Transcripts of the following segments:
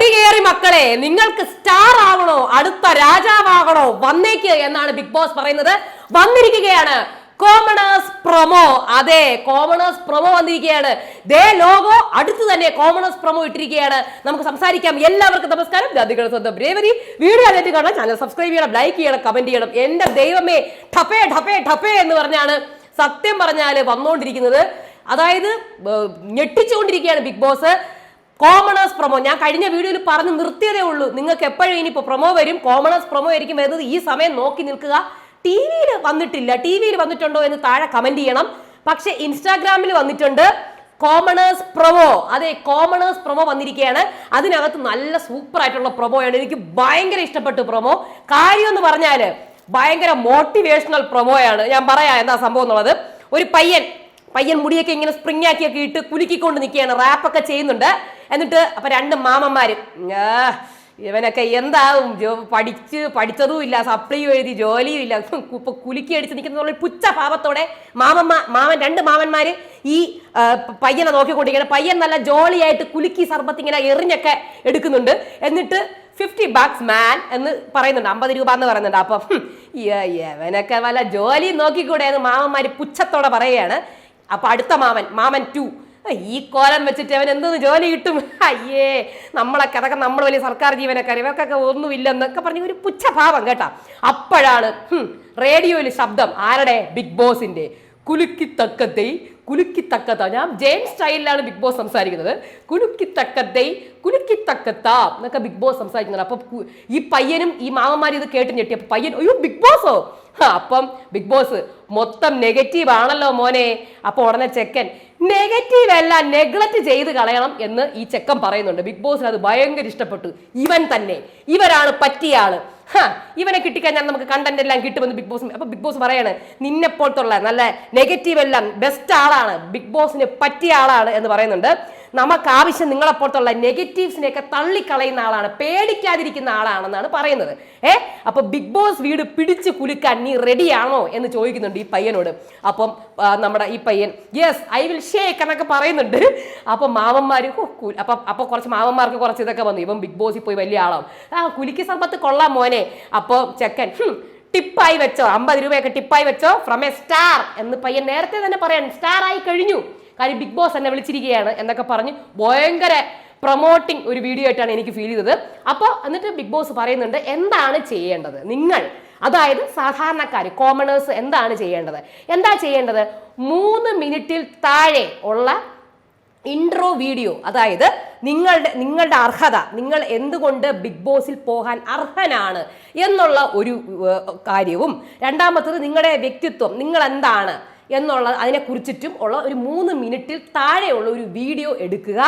കൊടി കയറി മക്കളെ നിങ്ങൾക്ക് സ്റ്റാർ ആവണോ? അടുത്ത രാജാവാകണോ? വന്നേക്ക് എന്നാണ് ബിഗ് ബോസ് പറയുന്നത്. വന്നിരിക്കുകയാണ് കോമണേഴ്സ് പ്രൊമോ അതെ കോമണേഴ്സ് പ്രൊമോ വന്നിരിക്കുകയാണ്. ദേ ലോഗോ അടുത്ത് തന്നെ കോമണേഴ്സ് പ്രൊമോ ഇട്ടിരിക്കുകയാണ്. നമുക്ക് സംസാരിക്കാം. എല്ലാവർക്കും നമസ്കാരം. ജാതികൾ സ്വന്തം ബ്രേവരി വീഡിയോ ആദ്യമായിട്ട് കാണാൻ ചാനൽ സബ്സ്ക്രൈബ് ചെയ്യണം ലൈക്ക് ചെയ്യണം കമന്റ് ചെയ്യണം. എന്റെ ദൈവമേ ടപ്പേ ടപ്പേ ടപ്പേ എന്ന് പറഞ്ഞാണ് സത്യം പറഞ്ഞാൽ വന്നുകൊണ്ടിരിക്കുന്നത് അതായത് ഞെട്ടിച്ചുകൊണ്ടിരിക്കുകയാണ് ബിഗ് ബോസ് കോമണേഴ്സ് പ്രൊമോ ഞാൻ കഴിഞ്ഞ വീഡിയോയിൽ പറഞ്ഞ് നിർത്തിയതേ ഉള്ളൂ. നിങ്ങൾക്ക് എപ്പോഴും ഇനിയിപ്പോൾ പ്രൊമോ വരും. കോമണേഴ്സ് പ്രൊമോ ആയിരിക്കും വരുന്നത്. ഈ സമയം നോക്കി നിൽക്കുക. ടി വിയിൽ വന്നിട്ടില്ല. ടി വിയിൽ വന്നിട്ടുണ്ടോ എന്ന് താഴെ കമന്റ് ചെയ്യണം. പക്ഷേ ഇൻസ്റ്റാഗ്രാമിൽ വന്നിട്ടുണ്ട് കോമണേഴ്സ് പ്രൊമോ അതെ കോമണേഴ്സ് പ്രൊമോ വന്നിരിക്കുകയാണ്. അതിനകത്ത് നല്ല സൂപ്പർ ആയിട്ടുള്ള പ്രൊമോയാണ് എനിക്ക് ഭയങ്കര ഇഷ്ടപ്പെട്ടു പ്രൊമോ കാര്യം എന്ന് പറഞ്ഞാൽ ഭയങ്കര മോട്ടിവേഷണൽ പ്രൊമോയാണ് ഞാൻ പറയാം എന്താ സംഭവം എന്നുള്ളത്. ഒരു പയ്യൻ പയ്യൻ മുടിയൊക്കെ ഇങ്ങനെ സ്പ്രിങ് ആക്കിയൊക്കെ ഇട്ട് കുലുക്കിക്കൊണ്ട് നിൽക്കുകയാണ്. റാപ്പൊക്കെ ചെയ്യുന്നുണ്ട്. എന്നിട്ട് അപ്പൊ രണ്ട് മാമന്മാര് ഇവനൊക്കെ എന്താവും? പഠിച്ച് പഠിച്ചതും ഇല്ല സപ്ലിയും എഴുതി ജോലിയും ഇല്ല. ഇപ്പൊ കുലുക്കി അടിച്ച് നിൽക്കുന്ന പുച്ച ഭാവത്തോടെ മാമന്മാ മാമൻ രണ്ട് മാമന്മാര് ഈ പയ്യനെ നോക്കിക്കൊണ്ടിരിക്കുകയാണ്. പയ്യൻ നല്ല ജോളിയായിട്ട് കുലുക്കി സർബത്ത് ഇങ്ങനെ എറിഞ്ഞൊക്കെ എടുക്കുന്നുണ്ട്. എന്നിട്ട് ഫിഫ്റ്റി ബാക്സ് മാൻ എന്ന് പറയുന്നുണ്ട്. അമ്പത് രൂപ എന്ന് പറയുന്നുണ്ട്. അപ്പം ഇവനൊക്കെ വല്ല ജോലി നോക്കിക്കൂടെ എന്ന് മാമന്മാര് പുച്ഛത്തോടെ പറയുകയാണ്. അപ്പൊ അടുത്ത മാമൻ മാമൻ ടു ഈ കോലം വെച്ചിട്ട് അവൻ എന്തെന്ന് ജോലി കിട്ടും? അയ്യേ നമ്മളൊക്കെ അതൊക്കെ നമ്മൾ വലിയ സർക്കാർ ജീവനക്കാർ ഇവർക്കൊക്കെ ഒന്നുമില്ലെന്നൊക്കെ പറഞ്ഞ ഒരു പുച്ഛഭാവം കേട്ടാ. അപ്പോഴാണ് റേഡിയോയിൽ ശബ്ദം ആരുടെ? ബിഗ് ബോസിന്റെ. കുലുക്കിത്തക്കത്തെ കുലുക്കിത്തക്കത്ത ഞാൻ ജെയിംസ് സ്റ്റൈലിലാണ് ബിഗ് ബോസ് സംസാരിക്കുന്നത്. കുലുക്കിത്തക്കത്തൈ കുലുക്കിത്തക്കത്ത എന്നൊക്കെ ബിഗ് ബോസ് സംസാരിക്കുന്നത് അപ്പൊ ഈ പയ്യനും ഈ മാമന്മാരും ഇത് കേട്ട് ഞെട്ടി അപ്പൊ പയ്യൻ അയ്യോ ബിഗ് ബോസോ? അപ്പം ബിഗ് ബോസ് മൊത്തം നെഗറ്റീവ് ആണല്ലോ മോനെ. അപ്പൊ ഉടനെ ചെക്കൻ നെഗറ്റീവ് അല്ല നെഗ്ലക്റ്റ് ചെയ്ത് കളയണം എന്ന് ഈ ചെക്കൻ പറയുന്നുണ്ട്. ബിഗ് ബോസിന് അത് ഭയങ്കര ഇഷ്ടപ്പെട്ടു. ഇവൻ തന്നെ. ഇവരാണ് പറ്റിയ ആൾ. ഹാ, ഇവനെ കിട്ടിക്കഴിഞ്ഞാൽ നമുക്ക് കണ്ടന്റ് എല്ലാം കിട്ടുമെന്ന് ബിഗ് ബോസ് അപ്പൊ ബിഗ് ബോസ് പറയാണ് നിന്നെപ്പോഴത്തുള്ള നല്ല നെഗറ്റീവ് എല്ലാം ബെസ്റ്റ് ആളാണ് ബിഗ് ബോസിന് പറ്റിയ ആളാണ് എന്ന് പറയുന്നുണ്ട്. നമുക്ക് ആവശ്യം നിങ്ങളെപ്പോഴത്തുള്ള നെഗറ്റീവ്സിനെയൊക്കെ തള്ളിക്കളയുന്ന ആളാണ് പേടിക്കാതിരിക്കുന്ന ആളാണെന്നാണ് പറയുന്നത്. ഏ? അപ്പൊ ബിഗ് ബോസ് വീട് പിടിച്ചു കുലുക്കാൻ നീ റെഡിയാണോ എന്ന് ചോദിക്കുന്നുണ്ട് ഈ പയ്യനോട്. അപ്പം നമ്മുടെ ഈ പയ്യൻ യെസ് ഐ വിൽ ഷേക്ക് എന്നൊക്കെ പറയുന്നുണ്ട്. അപ്പം മാമന്മാർ അപ്പം കു- അപ്പൊ അപ്പൊ കുറച്ച് മാമന്മാർക്ക് കുറച്ച് ഇതൊക്കെ വന്നു. ഇവൻ ബിഗ് ബോസിൽ പോയി വലിയ ആളാവും. ആ കുലുക്കി സമ്പത്ത് കൊള്ളാം മോനെ. അപ്പൊ ചെക്കൻ "ഹും, ടിപ്പായി വെച്ചോ അമ്പത് രൂപയൊക്കെ ടിപ്പായി വെച്ചോ ഫ്രം എ സ്റ്റാർ എന്ന് പയ്യൻ നേരത്തെ തന്നെ പറയാൻ സ്റ്റാർ ആയി കഴിഞ്ഞു. കാര്യം ബിഗ് ബോസ് എന്നെ വിളിച്ചിരിക്കുകയാണ് എന്നൊക്കെ പറഞ്ഞ് ഭയങ്കര പ്രൊമോട്ടിങ് ഒരു വീഡിയോ ആയിട്ടാണ് എനിക്ക് ഫീൽ ചെയ്തത്. അപ്പോൾ എന്നിട്ട് ബിഗ് ബോസ് പറയുന്നുണ്ട് എന്താണ് ചെയ്യേണ്ടത്? നിങ്ങൾ അതായത് സാധാരണക്കാർ കോമണേഴ്സ് എന്താണ് ചെയ്യേണ്ടത്? എന്താ ചെയ്യേണ്ടത്? മൂന്ന് മിനിറ്റിൽ താഴെ ഉള്ള ഇൻട്രോ വീഡിയോ അതായത് നിങ്ങളുടെ നിങ്ങളുടെ അർഹത നിങ്ങൾ എന്തുകൊണ്ട് ബിഗ് ബോസിൽ പോകാൻ അർഹനാണ് എന്നുള്ള ഒരു കാര്യവും. രണ്ടാമത്തത് നിങ്ങളുടെ വ്യക്തിത്വം നിങ്ങൾ എന്താണ്? എന്നുള്ള അതിനെക്കുറിച്ചിട്ടും ഉള്ള ഒരു മൂന്ന് മിനിറ്റിൽ താഴെയുള്ള ഒരു വീഡിയോ എടുക്കുക.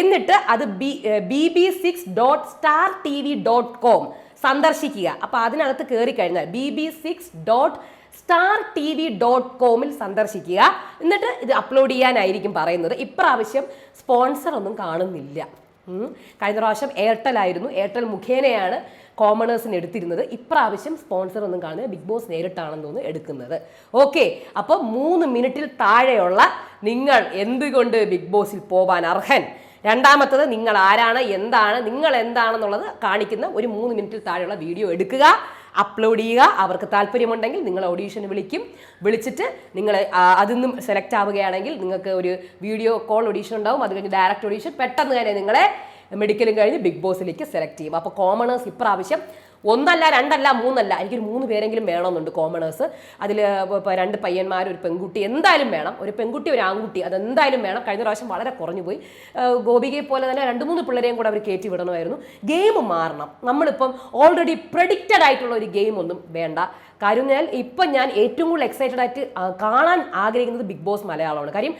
എന്നിട്ട് അത് B B B six dot star T V dot com സന്ദർശിക്കുക. അപ്പോൾ അതിനകത്ത് കയറി കഴിഞ്ഞാൽ B B six dot star T V dot കോമിൽ സന്ദർശിക്കുക. എന്നിട്ട് ഇത് അപ്ലോഡ് ചെയ്യാനായിരിക്കും പറയുന്നത്. ഇപ്രാവശ്യം സ്പോൺസർ ഒന്നും കാണുന്നില്ല. കഴിഞ്ഞ പ്രാവശ്യം എയർടെൽ ആയിരുന്നു. എയർടെൽ മുഖേനയാണ് കോമണേഴ്സിന് എടുത്തിരുന്നത്. ഇപ്രാവശ്യം സ്പോൺസർ ഒന്നും കാണുന്നത് ബിഗ് ബോസ് നേരിട്ടാണെന്ന് തോന്നുന്നു എടുക്കുന്നത്. ഓക്കെ അപ്പോൾ മൂന്ന് മിനിറ്റിൽ താഴെയുള്ള നിങ്ങൾ എന്തുകൊണ്ട് ബിഗ് ബോസിൽ പോവാൻ അർഹൻ? രണ്ടാമത്തത് നിങ്ങൾ ആരാണ്? എന്താണ്? നിങ്ങൾ എന്താണെന്നുള്ളത് കാണിക്കുന്ന ഒരു മൂന്ന് മിനിറ്റിൽ താഴെയുള്ള വീഡിയോ എടുക്കുക. അപ്ലോഡ് ചെയ്യുക. അവർക്ക് താല്പര്യമുണ്ടെങ്കിൽ നിങ്ങൾ ഓഡീഷന് വിളിക്കും. വിളിച്ചിട്ട് നിങ്ങൾ അതിൽ നിന്നും സെലക്ട് ആവുകയാണെങ്കിൽ നിങ്ങൾക്ക് ഒരു വീഡിയോ കോൾ ഓഡീഷൻ ഉണ്ടാവും. അത് കഴിഞ്ഞ് ഡയറക്റ്റ് ഓഡീഷൻ പെട്ടെന്ന് തന്നെ നിങ്ങളെ മെഡിക്കലും കഴിഞ്ഞ് ബിഗ് ബോസിലേക്ക് സെലക്ട് ചെയ്യും. അപ്പോൾ കോമണേഴ്സ് ഇപ്രാവശ്യം ഒന്നല്ല രണ്ടല്ല മൂന്നല്ല. എനിക്കൊരു മൂന്ന് പേരെങ്കിലും വേണമെന്നുണ്ട് കോമണേഴ്സ് അതിൽ ഇപ്പോൾ രണ്ട് പയ്യന്മാർ ഒരു പെൺകുട്ടി. എന്തായാലും വേണം. ഒരു പെൺകുട്ടി ഒരു ആൺകുട്ടി. അതെന്തായാലും വേണം. കഴിഞ്ഞ പ്രാവശ്യം വളരെ കുറഞ്ഞു പോയി ഗോപികയെ പോലെ തന്നെ രണ്ട് മൂന്ന് പിള്ളേരെയും കൂടെ അവർ കയറ്റി വിടണമായിരുന്നു. ഗെയിം മാറണം. നമ്മളിപ്പം ഓൾറെഡി പ്രഡിക്റ്റഡ് ആയിട്ടുള്ള ഒരു ഗെയിം ഒന്നും വേണ്ട. കാര്യം ഞാൻ ഇപ്പം ഞാൻ ഏറ്റവും കൂടുതൽ എക്സൈറ്റഡ് ആയിട്ട് കാണാൻ ആഗ്രഹിക്കുന്നത് ബിഗ് ബോസ് മലയാളമാണ്. കാര്യം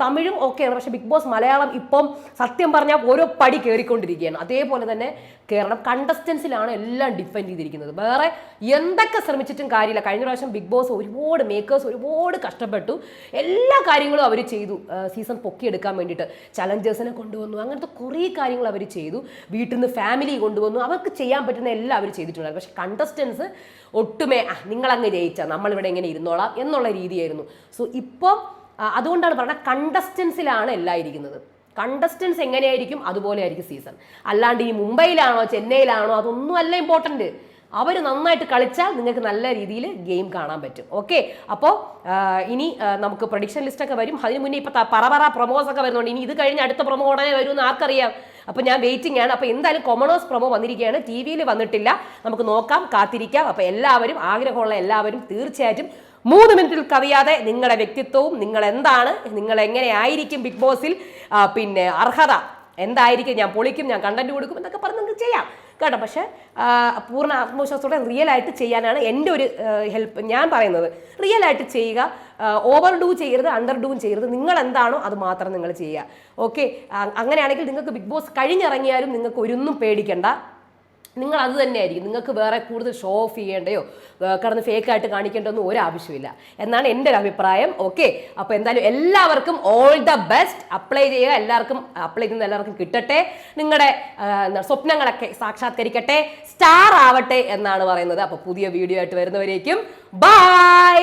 തമിഴും ഓക്കെയാണ് പക്ഷേ ബിഗ് ബോസ് മലയാളം ഇപ്പം സത്യം പറഞ്ഞാൽ ഓരോ പടി കയറിക്കൊണ്ടിരിക്കുകയാണ് അതേപോലെ തന്നെ കേരളം കണ്ടസ്റ്റൻസിലാണ് എല്ലാം ഡിപ്പെൻഡ് ചെയ്തിരിക്കുന്നത്. വേറെ എന്തൊക്കെ ശ്രമിച്ചിട്ടും കാര്യമില്ല. കഴിഞ്ഞ പ്രാവശ്യം ബിഗ് ബോസ് ഒരുപാട് മേക്കേഴ്സ് ഒരുപാട് കഷ്ടപ്പെട്ടു. എല്ലാ കാര്യങ്ങളും അവർ ചെയ്തു. സീസൺ പൊക്കിയെടുക്കാൻ വേണ്ടിയിട്ട്. ചലഞ്ചേഴ്സിനെ കൊണ്ടുവന്നു. അങ്ങനത്തെ കുറേ കാര്യങ്ങൾ അവർ ചെയ്തു. വീട്ടിൽ നിന്ന് ഫാമിലി കൊണ്ടുവന്നു. അവർക്ക് ചെയ്യാൻ പറ്റുന്ന എല്ലാം അവർ ചെയ്തിട്ടുണ്ടായിരുന്നു. പക്ഷേ കണ്ടസ്റ്റൻസ് ഒട്ടുമേ "ആ, നിങ്ങളങ്ങ് ജയിച്ചാൽ നമ്മളിവിടെ എങ്ങനെ ഇരുന്നോളാം എന്നുള്ള രീതിയായിരുന്നു. സോ ഇപ്പോൾ അതുകൊണ്ടാണ് പറയുന്നത് കണ്ടസ്റ്റൻസിലാണ് എല്ലാം ഇരിക്കുന്നത് കണ്ടസ്റ്റൻസ് എങ്ങനെയായിരിക്കും? അതുപോലെ ആയിരിക്കും സീസൺ അല്ലാണ്ട് ഈ മുംബൈയിലാണോ ചെന്നൈയിലാണോ അതൊന്നും അല്ല ഇമ്പോർട്ടന്റ് അവർ നന്നായിട്ട് കളിച്ചാൽ നിങ്ങൾക്ക് നല്ല രീതിയിൽ ഗെയിം കാണാൻ പറ്റും. ഓക്കെ അപ്പോൾ ഇനി നമുക്ക് പ്രൊഡിക്ഷൻ ലിസ്റ്റൊക്കെ വരും. അതിന് മുന്നേ ഇപ്പോൾ പറ പറ പ്രൊമോസ് ഒക്കെ വരുന്നുണ്ട്. ഇനി ഇത് കഴിഞ്ഞ് അടുത്ത പ്രൊമോ ഉടനെ വരുമെന്ന് ആർക്കറിയാം? അപ്പോൾ ഞാൻ വെയിറ്റിംഗ് ആണ്. അപ്പോൾ എന്തായാലും കൊമണോസ് പ്രൊമോ വന്നിരിക്കുകയാണ്. ടി വിയിൽ വന്നിട്ടില്ല. നമുക്ക് നോക്കാം കാത്തിരിക്കാം. അപ്പോൾ എല്ലാവരും ആഗ്രഹമുള്ള എല്ലാവരും തീർച്ചയായിട്ടും മൂന്ന് മിനിറ്റിൽ കവിയാതെ നിങ്ങളുടെ വ്യക്തിത്വവും നിങ്ങൾ എന്താണ് നിങ്ങൾ എങ്ങനെ ആയിരിക്കും ബിഗ് ബോസിൽ പിന്നെ അർഹത എന്തായിരിക്കും ഞാൻ പൊളിക്കും ഞാൻ കണ്ടന്റ് കൊടുക്കും എന്നൊക്കെ പറഞ്ഞ് നിങ്ങൾക്ക് ചെയ്യാം. കേട്ടോ? പക്ഷേ പൂർണ ആത്മവിശ്വാസത്തോടെ റിയൽ ആയിട്ട് ചെയ്യാനാണ് എന്റെ ഒരു ഹെൽപ്പ് ഞാൻ പറയുന്നത്. റിയൽ ആയിട്ട് ചെയ്യുക ഓവർ ഡൂ ചെയ്യരുത് അണ്ടർ ഡൂവും ചെയ്യരുത്. നിങ്ങൾ എന്താണോ അത് മാത്രം നിങ്ങൾ ചെയ്യുക. ഓക്കെ അങ്ങനെയാണെങ്കിൽ നിങ്ങൾക്ക് ബിഗ് ബോസ് കഴിഞ്ഞിറങ്ങിയാലും നിങ്ങൾക്ക് ഒരൊന്നും പേടിക്കണ്ട. നിങ്ങൾ അത് തന്നെയായിരിക്കും. നിങ്ങൾക്ക് വേറെ കൂടുതൽ ഷോ ഓഫ് ചെയ്യേണ്ടയോ കടന്ന് കിടന്ന് ഫേക്ക് ആയിട്ട് കാണിക്കേണ്ടതൊന്നും ഒരു ഒരാവശ്യമില്ല. എന്നാണ് എന്റെ ഒരു അഭിപ്രായം. ഓക്കെ അപ്പോൾ എന്തായാലും എല്ലാവർക്കും ഓൾ ദ ബെസ്റ്റ് അപ്ലൈ ചെയ്യുക. എല്ലാവർക്കും അപ്ലൈ ചെയ്യുന്ന എല്ലാവർക്കും കിട്ടട്ടെ. നിങ്ങളുടെ സ്വപ്നങ്ങളൊക്കെ സാക്ഷാത്കരിക്കട്ടെ. സ്റ്റാർ ആവട്ടെ എന്നാണ് പറയുന്നത്. അപ്പോൾ പുതിയ വീഡിയോ ആയിട്ട് വരുന്നവരേക്കും. ബൈ